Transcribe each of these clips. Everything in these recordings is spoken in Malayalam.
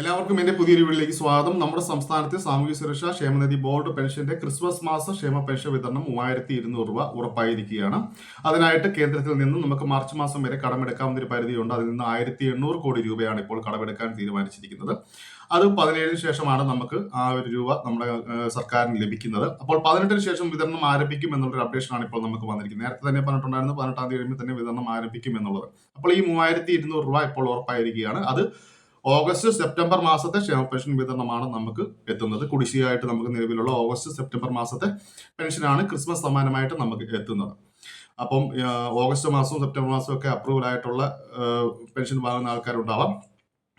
എല്ലാവർക്കും എന്റെ പുതിയൊരു വീട്ടിലേക്ക് സ്വാഗതം. നമ്മുടെ സംസ്ഥാനത്തെ സാമൂഹ്യ സുരക്ഷാ ക്ഷേമനിധി ബോർഡ് പെൻഷന്റെ ക്രിസ്മസ് മാസ ക്ഷേമ പെൻഷൻ വിതരണം മൂവായിരത്തി ഇരുന്നൂറ് രൂപ ഉറപ്പായിരിക്കുകയാണ്. അതിനായിട്ട് കേന്ദ്രത്തിൽ നിന്നും നമുക്ക് മാർച്ച് മാസം വരെ കടമെടുക്കാവുന്ന ഒരു പരിധിയുണ്ട്. അതിൽ നിന്ന് ആയിരത്തി എണ്ണൂറ് കോടി രൂപയാണ് ഇപ്പോൾ കടമെടുക്കാൻ തീരുമാനിച്ചിരിക്കുന്നത്. അത് പതിനേഴിന് ശേഷമാണ് നമുക്ക് ആ ഒരു രൂപ നമ്മുടെ സർക്കാരിന് ലഭിക്കുന്നത്. അപ്പോൾ പതിനെട്ടിന് ശേഷം വിതരണം ആരംഭിക്കും എന്നുള്ളൊരു അപ്ഡേഷനാണ് ഇപ്പോൾ നമുക്ക് വന്നിരിക്കുന്നത്. നേരത്തെ തന്നെ പറഞ്ഞിട്ടുണ്ടായിരുന്നു പതിനെട്ടാം തീയതി തന്നെ വിതരണം ആരംഭിക്കും എന്നുള്ളത്. അപ്പോൾ ഈ മൂവായിരത്തി ഇരുന്നൂറ് രൂപ ഇപ്പോൾ ഉറപ്പായിരിക്കുകയാണ്. അത് ഓഗസ്റ്റ് സെപ്റ്റംബർ മാസത്തെ ക്ഷേമ പെൻഷൻ വിതരണമാണ് നമുക്ക് എത്തുന്നത്. കുടിശ്ശികയായിട്ട് നമുക്ക് നിലവിലുള്ള ഓഗസ്റ്റ് സെപ്റ്റംബർ മാസത്തെ പെൻഷനാണ് ക്രിസ്മസ് സമാനമായിട്ട് നമുക്ക് എത്തുന്നത്. അപ്പം ഓഗസ്റ്റ് മാസവും സെപ്റ്റംബർ മാസവും ഒക്കെ അപ്രൂവൽ ആയിട്ടുള്ള പെൻഷൻ വാങ്ങുന്ന ആൾക്കാരുണ്ടാവാം.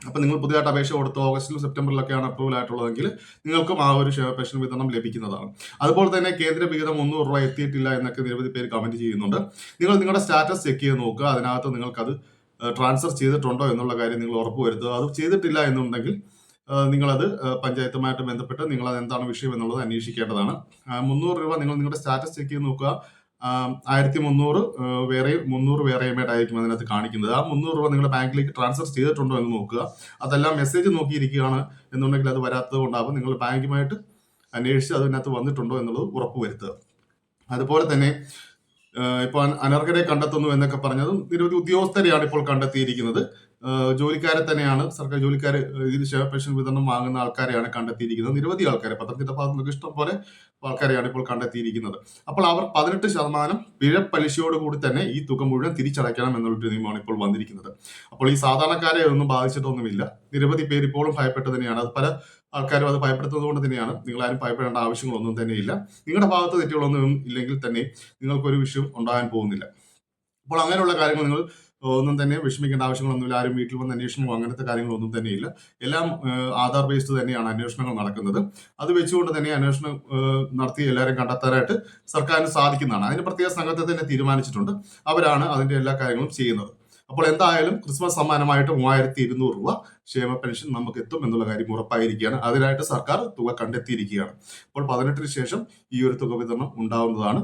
അപ്പം നിങ്ങൾ പുതിയതായിട്ട് അപേക്ഷ കൊടുത്ത് ഓഗസ്റ്റിലും സെപ്റ്റംബറിലൊക്കെയാണ് അപ്രൂവൽ ആയിട്ടുള്ളതെങ്കിൽ നിങ്ങൾക്കും ആ ഒരു പെൻഷൻ വിതരണം ലഭിക്കുന്നതാണ്. അതുപോലെ തന്നെ കേന്ദ്ര വിഹിതം മുന്നൂറ് രൂപ എത്തിയിട്ടില്ല എന്നൊക്കെ നിരവധി പേര് കമന്റ് ചെയ്യുന്നുണ്ട്. നിങ്ങൾ നിങ്ങളുടെ സ്റ്റാറ്റസ് ചെക്ക് ചെയ്ത് നോക്കുക. അതിനകത്ത് നിങ്ങൾക്കത് ട്രാൻസ്ഫർ ചെയ്തിട്ടുണ്ടോ എന്നുള്ള കാര്യം നിങ്ങൾ ഉറപ്പുവരുത്തുക അത് ചെയ്തിട്ടില്ല എന്നുണ്ടെങ്കിൽ നിങ്ങളത് പഞ്ചായത്തുമായിട്ട് ബന്ധപ്പെട്ട് നിങ്ങൾ അത് എന്താണ് വിഷയം എന്നുള്ളത് അന്വേഷിക്കേണ്ടതാണ്. മുന്നൂറ് രൂപ നിങ്ങൾ നിങ്ങളുടെ സ്റ്റാറ്റസ് ചെക്ക് ചെയ്ത് നോക്കുക. ആയിരത്തി മുന്നൂറ് വേറെയും മുന്നൂറ് വേറെയുമായിട്ടായിരിക്കും അതിനകത്ത് കാണിക്കുന്നത്. ആ മുന്നൂറ് രൂപ നിങ്ങളുടെ ബാങ്കിലേക്ക് ട്രാൻസ്ഫർ ചെയ്തിട്ടുണ്ടോ എന്ന് നോക്കുക. അതെല്ലാം മെസ്സേജ് നോക്കിയിരിക്കുകയാണ് എന്നുണ്ടെങ്കിൽ അത് വരാത്തത് കൊണ്ടാകും നിങ്ങൾ ബാങ്കുമായിട്ട് അന്വേഷിച്ച് അതിനകത്ത് വന്നിട്ടുണ്ടോ എന്നുള്ളത് ഉറപ്പുവരുത്തുക അതുപോലെ തന്നെ ഏഹ് ഇപ്പൊ അന- അനർഹരെ കണ്ടെത്തുന്നു എന്നൊക്കെ പറഞ്ഞതും നിരവധി ഉദ്യോഗസ്ഥരെയാണ് ഇപ്പോൾ കണ്ടെത്തിയിരിക്കുന്നത്. ജോലിക്കാരെ തന്നെയാണ് സർക്കാർ ജോലിക്കാരെ ക്ഷേമ പെൻഷൻ വിതരണം വാങ്ങുന്ന ആൾക്കാരെയാണ് കണ്ടെത്തിയിരിക്കുന്നത്. നിരവധി ആൾക്കാരെ പത്തനംതിട്ട ഭാഗത്ത് നിന്നൊക്കെ ഇഷ്ടം പോലെ ആൾക്കാരെയാണ് ഇപ്പോൾ കണ്ടെത്തിയിരിക്കുന്നത്. അപ്പോൾ അവർ പതിനെട്ട് ശതമാനം പിഴ പലിശയോട് കൂടി തന്നെ ഈ തുക മുഴുവൻ തിരിച്ചടയ്ക്കണം എന്നുള്ളൊരു നിയമമാണ് ഇപ്പോൾ വന്നിരിക്കുന്നത്. അപ്പോൾ ഈ സാധാരണക്കാരെ ഒന്നും ബാധിച്ചിട്ടൊന്നുമില്ല. നിരവധി പേര് ഇപ്പോഴും ഭയപ്പെട്ട് തന്നെയാണ്. അത് പല ആൾക്കാരും അത് ഭയപ്പെടുത്തുന്നത് കൊണ്ട് തന്നെയാണ്. നിങ്ങൾ ആരും ഭയപ്പെടേണ്ട ആവശ്യങ്ങളൊന്നും തന്നെയില്ല. നിങ്ങളുടെ ഭാഗത്ത് തെറ്റുകളൊന്നും ഇല്ലെങ്കിൽ തന്നെ നിങ്ങൾക്കൊരു വിഷയം ഉണ്ടാകാൻ പോകുന്നില്ല. അപ്പോൾ അങ്ങനെയുള്ള കാര്യങ്ങൾ നിങ്ങൾ ഒന്നും തന്നെ വിഷമിക്കേണ്ട ആവശ്യങ്ങളൊന്നുമില്ല. ആരും വീട്ടിൽ വന്ന് അന്വേഷണമോ അങ്ങനത്തെ കാര്യങ്ങളൊന്നും തന്നെയില്ല എല്ലാം ആധാർ ബേസ്ഡ് തന്നെയാണ് അന്വേഷണങ്ങൾ നടക്കുന്നത്. അത് വെച്ചുകൊണ്ട് തന്നെ അന്വേഷണം നടത്തി എല്ലാവരും കണ്ടെത്താനായിട്ട് സർക്കാരിന് സാധിക്കുന്നതാണ്. അതിന് പ്രത്യേക സംഘത്തെ തന്നെ തീരുമാനിച്ചിട്ടുണ്ട്. അവരാണ് അതിന്റെ എല്ലാ കാര്യങ്ങളും ചെയ്യുന്നത്. അപ്പോൾ എന്തായാലും ക്രിസ്മസ് സമ്മാനമായിട്ട് മൂവായിരത്തി ഇരുന്നൂറ് രൂപ ക്ഷേമ പെൻഷൻ നമുക്ക് എത്തും എന്നുള്ള കാര്യം ഉറപ്പായിരിക്കുകയാണ്. അതിനായിട്ട് സർക്കാർ തുക കണ്ടെത്തിയിരിക്കുകയാണ്. അപ്പോൾ പതിനെട്ടിന് ശേഷം ഈ ഒരു തുക വിതരണം ഉണ്ടാവുന്നതാണ്.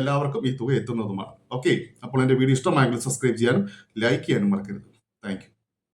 എല്ലാവർക്കും ഈ തുക എത്തുന്നതുമാണ്. ഓക്കെ അപ്പോൾ എന്റെ വീഡിയോ ഇഷ്ടമായെങ്കിൽ സബ്സ്ക്രൈബ് ചെയ്യാനും ലൈക്ക് ചെയ്യാനും മറക്കരുത്. താങ്ക്